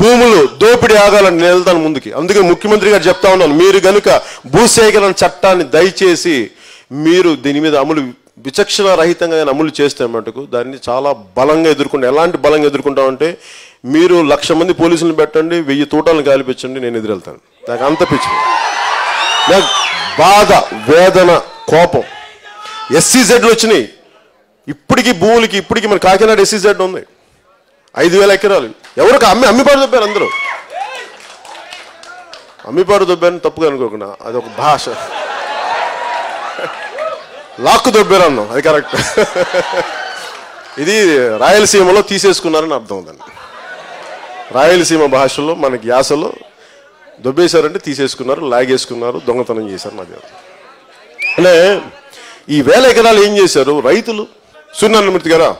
భూములు దోపిడీ ఆగాలని నేను వెళ్తాను ముందుకి. అందుకే ముఖ్యమంత్రి గారు చెప్తా ఉన్నాను మీరు గనుక భూసేకరణ చట్టాన్ని దయచేసి మీరు దీని మీద అమలు విచక్షణ రహితంగా అమలు చేస్తే మటుకు దాన్ని చాలా బలంగా ఎదుర్కొంటే ఎలాంటి బలంగా ఎదుర్కొంటామంటే మీరు లక్ష మంది పోలీసులను పెట్టండి వెయ్యి తోటలను కాల్పించండి నేను ఎదురెళ్తాను. నాకు అంత పిచ్చి. నాకు బాధ వేదన కోపం. ఎస్సీజెడ్లు వచ్చినాయి. ఇప్పటికీ భూములకి ఇప్పటికీ మన కాకినాడ ఎస్సీజెడ్ ఉంది. ఐదు వేల ఎకరాలు. ఎవరికి అమ్మి అమ్మిపాడు దొబ్బారు అందరూ. అమ్మిపాడు దొబ్బారని తప్పుగా అనుకోకుండా అది ఒక భాష. లాక్కు దొబ్బారు అన్నాం అది కరెక్ట్. ఇది రాయలసీమలో తీసేసుకున్నారని అర్థం ఉందండి. రాయలసీమ భాషలో మనకి యాసలో దొబ్బేశారంటే తీసేసుకున్నారు లాగేసుకున్నారు దొంగతనం చేశారు నాది అంటే ఈ వేల ఎకరాలు ఏం చేశారు? రైతులు? సూర్యనారాయణమూర్తి గారా?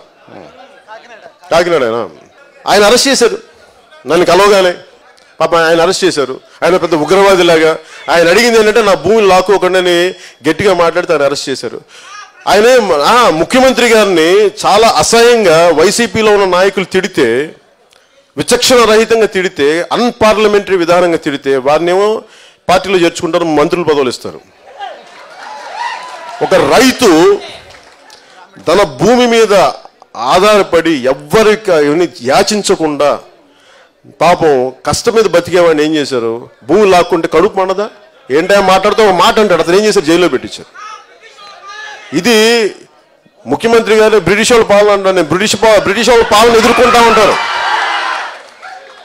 కాకినాడ ఆయన అరెస్ట్ చేశారు. నన్ను కలవగానే. పాప ఆయన అరెస్ట్ చేశారు. ఆయన పెద్ద ఉగ్రవాదిలాగా. ఆయన అడిగింది ఏంటంటే నా భూమిని లాక్కోకుండానే గట్టిగా మాట్లాడితే ఆయన అరెస్ట్ చేశారు. ఆయనే ముఖ్యమంత్రి గారిని చాలా అసహ్యంగా వైసీపీలో ఉన్న నాయకులు తిడితే విచక్షణ రహితంగా తిడితే అన్పార్లమెంటరీ విధానంగా తిడితే వారినేమో పార్టీలో చేర్చుకుంటారు మంత్రులు పదవులు ఇస్తారు. ఒక రైతు తన భూమి మీద ఆధారపడి ఎవ్వరికి యాచించకుండా పాపం కష్టం మీద బతికేవాడిని ఏం చేశారు? భూమి లాక్కుంటే కడుపు మండదా? ఏంటో మాట్లాడుతూ ఒక మాట అంటాడు అతను ఏం చేశారు జైల్లో పెట్టించారు ఇది ముఖ్యమంత్రి గారు బ్రిటిష్ వాళ్ళ పాలన అంటారు నేను బ్రిటిష్ బ్రిటిష్ వాళ్ళ పాలన ఎదుర్కొంటా ఉంటారు.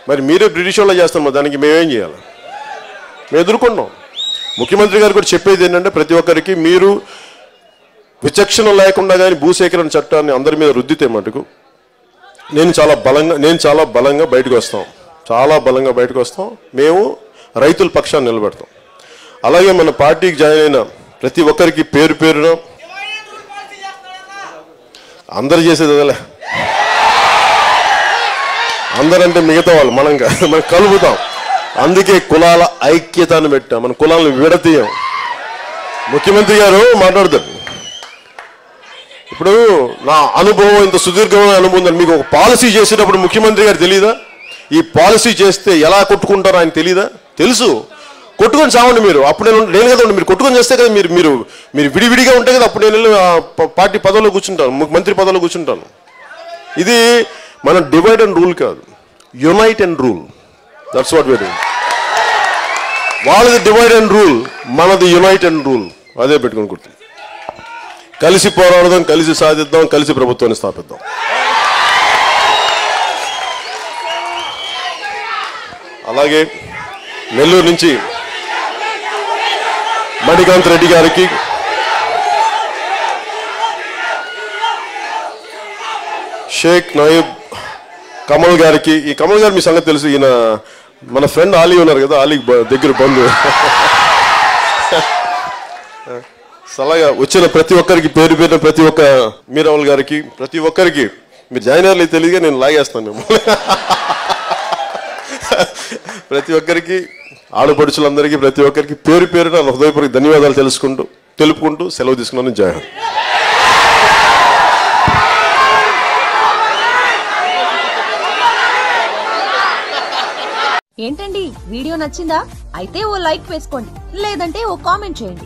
మరి మీరే బ్రిటిష్ వాళ్ళు చేస్తాం దానికి మేమేం చేయాలి? మేము ఎదుర్కొన్నాం. ముఖ్యమంత్రి గారు కూడా చెప్పేది ఏంటంటే ప్రతి ఒక్కరికి మీరు విచక్షణ లేకుండా కానీ భూసేకరణ చట్టాన్ని అందరి మీద రుద్దితే మటుకు నేను చాలా బలంగా నేను చాలా బలంగా బయటకు వస్తాం. చాలా బలంగా బయటకు వస్తాం. మేము రైతుల పక్షాన్ని నిలబెడతాం. అలాగే మన పార్టీకి జాయిన్ అయిన ప్రతి ఒక్కరికి పేరు పేరున అందరు చేసేది అదేలే. అందరంటే మిగతా వాళ్ళు మనం మనం కలుపుతాం. అందుకే కులాల ఐక్యతను పెట్టాం. మన కులాలను విడతీయం ముఖ్యమంత్రి గారు మాట్లాడతారు. ఇప్పుడు నా అనుభవం ఇంత సుదీర్ఘమైన అనుభవం ఉందని మీకు ఒక పాలసీ చేసేటప్పుడు ముఖ్యమంత్రి గారు తెలియదా ఈ పాలసీ చేస్తే ఎలా కొట్టుకుంటారో ఆయన తెలియదా తెలుసు. కొట్టుకొని చావండి మీరు. అప్పుడు నేను నేను కదా మీరు కొట్టుకొని చేస్తే కదా మీరు మీరు మీరు విడివిడిగా ఉంటే కదా అప్పుడు నేను పార్టీ పదవిలో కూర్చుంటాను మంత్రి పదవిలో కూర్చుంటాను. ఇది మన డివైడ్ అండ్ రూల్ కాదు. Unite and rule that's what where వాళ్ళది డివైడ్ అండ్ రూల్ మనది యునైట్ అండ్ రూల్ అదే పెట్టుకొని కుర్తుంది కలిసి పోరాడదాం కలిసి సాధిద్దాం కలిసి ప్రభుత్వాన్ని స్థాపిద్దాం. అలాగే నెల్లూరు నుంచి మణికాంత్ రెడ్డి గారికి షేక్ నయీబ్ కమల్ గారికి ఈ కమల్ గారు మీ సంగతి తెలుసు ఈయన మన ఫ్రెండ్ ఆలీ ఉన్నారు కదా ఆలీ దగ్గర బంధువు. సలహా వచ్చిన ప్రతి ఒక్కరికి పేరు పేరున ప్రతి ఒక్క మీరావుల్ గారికి ప్రతి ఒక్కరికి. మీరు జాయిన్ అయ్యారు తెలియదుగా నేను లాగేస్తాను ప్రతి ఒక్కరికి ఆడపడుచులందరికీ ప్రతి ఒక్కరికి పేరు పేరున హృదయపూర్వక ధన్యవాదాలు తెలుసుకుంటూ తెలుపుకుంటూ సెలవు తీసుకున్నాను. జాయిన్ ఏంటండి వీడియో నచ్చిందా? అయితే ఓ లైక్ వేసుకోండి లేదంటే ఓ కామెంట్ చేయండి.